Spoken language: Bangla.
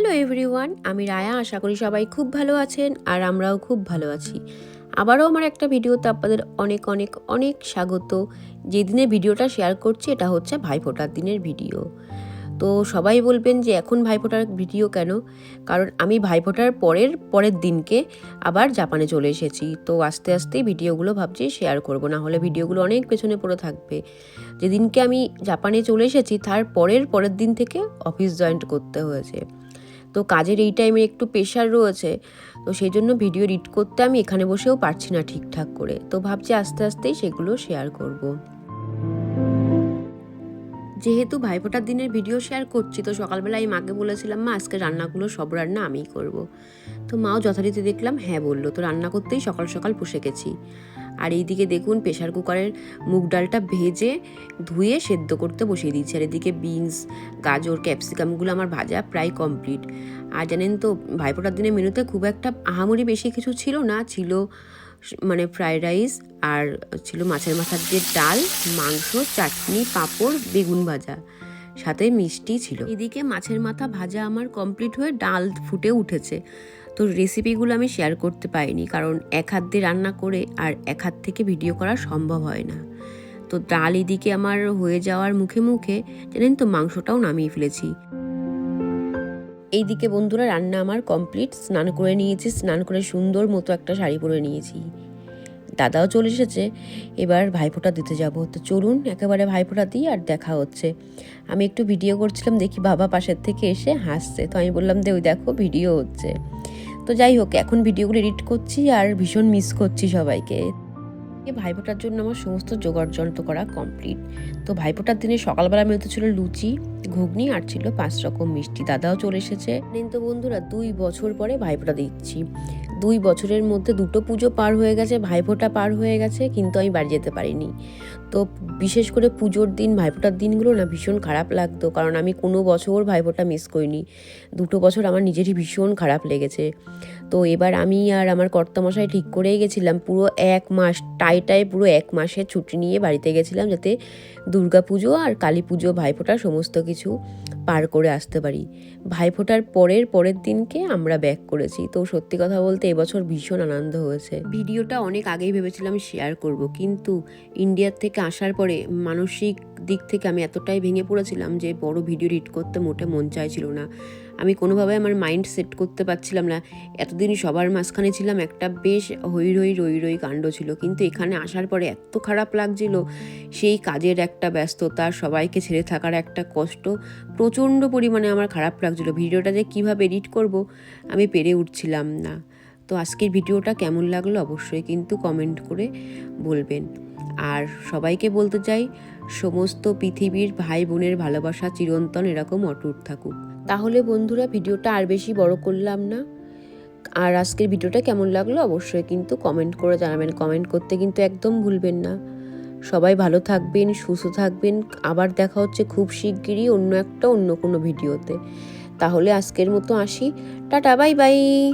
হ্যালো এভরিওয়ান, আমি রায়া, আশা করি সবাই খুব ভালো আছেন আর আমরাও খুব ভালো আছি। আবারও আমার একটা ভিডিওতে আপনাদের অনেক অনেক অনেক স্বাগত। যেদিনে ভিডিওটা শেয়ার করছি, এটা হচ্ছে ভাইফোঁটার দিনের ভিডিও। তো সবাই বলবেন যে এখন ভাইফোঁটার ভিডিও কেন? কারণ আমি ভাইফোঁটার পরের পরের দিনকে আবার জাপানে চলে এসেছি। তো আস্তে আস্তে ভিডিওগুলো ভাবছি শেয়ার করব, না হলে ভিডিওগুলো অনেক পেছনে পড়ে থাকবে। যেদিনকে আমি জাপানে চলে এসেছি, তার পরের পরের দিন থেকে অফিস জয়েন্ট করতে হয়েছে। তো কাজের এই টাইমে একটু প্রেশার রয়েছে, তো সেই জন্য ভিডিও এডিট করতে আমি এখানে বসেও পারছি না ঠিকঠাক করে তো ভাবছি আস্তে আস্তেই সেগুলো শেয়ার করব। যেহেতু ভাইফোঁটার দিনের ভিডিও শেয়ার করছি, তো সকালবেলা আমি মাকে বলেছিলাম, মা, আজকে রান্নাগুলো সব রান্না আমিই করব। তো মাও যথারীতি দেখলাম হ্যাঁ বলল তো রান্না করতেই সকাল সকাল পুষে গেছি আর এইদিকে দেখুন প্রেশার কুকারের মুগ ডালটা ভেজে ধুয়ে সেদ্ধ করতে বসিয়ে দিচ্ছি আর এদিকে বিনস, গাজর, ক্যাপসিকামগুলো আমার ভাজা প্রায় কমপ্লিট। আর জানেন তো, ভাইফোঁটার দিনের মেনুতে খুব একটা আহামরি বেশি কিছু ছিল না। ছিল মানে ফ্রাইড রাইস আর ছিল মাছের মাথার দিয়ে ডাল, মাংস, চাটনি, পাঁপড়, বেগুন ভাজা। সাথে মিষ্টি ছিল। এদিকে মাছের মাথা ভাজা আমার কমপ্লিট হয়ে ডাল ফুটে উঠেছে। তো রেসিপিগুলো আমি শেয়ার করতে পারিনি কারণ এক হাত দিয়ে রান্না করে আর এক হাত থেকে ভিডিও করা সম্ভব হয় না। তো ডাল এদিকে আমার হয়ে যাওয়ার মুখে মুখে, জানেন তো, মাংসটাও নামিয়ে ফেলেছি। এইদিকে বন্ধুরা, রান্না আমার কমপ্লিট স্নান করে নিয়েছি, স্নান করে সুন্দর মতো একটা শাড়ি পরে নিয়েছি। দাদাও চলে এসেছে, এবার ভাইফোঁটা দিতে যাব। তো চলুন, একেবারে ভাইফোঁটা দিই আর দেখা হচ্ছে। আমি একটু ভিডিও করছিলাম, দেখি বাবা পাশের থেকে এসে হাসছে। তো আমি বললাম, দে, ওই দেখো ভিডিও হচ্ছে। তো যাই হোক, এখন ভিডিওগুলো এডিট করছি আর ভীষণ মিস করছি সবাইকে। ভাইফোঁটার জন্য আমার সমস্ত জোগাড় যন্ত্র করা কমপ্লিট তো ভাইফোঁটার দিনে সকালবেলা মেলতে ছিল লুচি, ঘুগনি আর ছিল পাঁচ রকম মিষ্টি। দাদাও চলে এসেছে। কিন্তু বন্ধুরা, দুই বছর পরে ভাইফোঁটা দিচ্ছি দুই বছরের মধ্যে দুটো পুজো পার হয়ে গেছে, ভাইফোঁটা পার হয়ে গেছে, কিন্তু আমি বাড়ি যেতে পারিনি। তো বিশেষ করে পুজোর দিন, ভাইফোঁটার দিনগুলো না ভীষণ খারাপ লাগতো। কারণ আমি কোনো বছর ভাইফোঁটা মিস করিনি। দুটো বছর আমার নিজেরই ভীষণ খারাপ লেগেছে। তো এবার আমি আর আমার কর্তামশাই ঠিক করেই গেছিলাম। পুরো এক মাস টাইটায় পুরো এক মাসের ছুটি নিয়ে বাড়িতে গেছিলাম যাতে দুর্গা পুজো আর কালী পুজো ভাইফোঁটা সমস্ত কিছু পার করে আসতে পারি। ভাইফোঁটার পরের পরের দিনকে আমরা ব্যাক করেছি। তো সত্যি কথা বলতে এবছর ভীষণ আনন্দ হয়েছে। ভিডিওটা অনেক আগেই ভেবেছিলাম শেয়ার করব। কিন্তু ইন্ডিয়ার থেকে আসার পরে মানসিক দিক থেকে আমি এতটাই ভেঙে পড়েছিলাম যে বড় ভিডিও এডিট করতে মোটে মন চাইছিল না। আমি কোনোভাবে আমার মাইন্ড সেট করতে পারছিলাম না। এতদিন সবার মাঝখানে ছিলাম, একটা বেশ হই রই রই রই কাণ্ড ছিল। কিন্তু এখানে আসার পরে এত খারাপ লাগছিল, সেই কাজের একটা ব্যস্ততা, সবাইকে ছেড়ে থাকার একটা কষ্ট, প্রচণ্ড পরিমাণে আমার খারাপ লাগছিল। ভিডিওটা যে কীভাবে এডিট করব, আমি পেরে উঠছিলাম না। তো আজকের ভিডিওটা কেমন লাগল অবশ্যই কিন্তু কমেন্ট করে বলবেন। আর সবাইকে বলতে চাই, সমস্ত পৃথিবীর ভাই বোনের ভালোবাসা চিরন্তন এরকম অটুট থাকুক। তাহলে বন্ধুরা, ভিডিওটা আর বেশি বড় করলাম না। আর আজকের ভিডিওটা কেমন লাগল অবশ্যই কিন্তু কমেন্ট করে জানাবেন। কমেন্ট করতে কিন্তু একদম ভুলবেন না। সবাই ভালো থাকবেন, সুস্থ থাকবেন। আবার দেখা হচ্ছে খুব শিগগিরই অন্য একটা, অন্য কোনো ভিডিওতে। তাহলে আজকের মতো আসি। Tata, bye bye.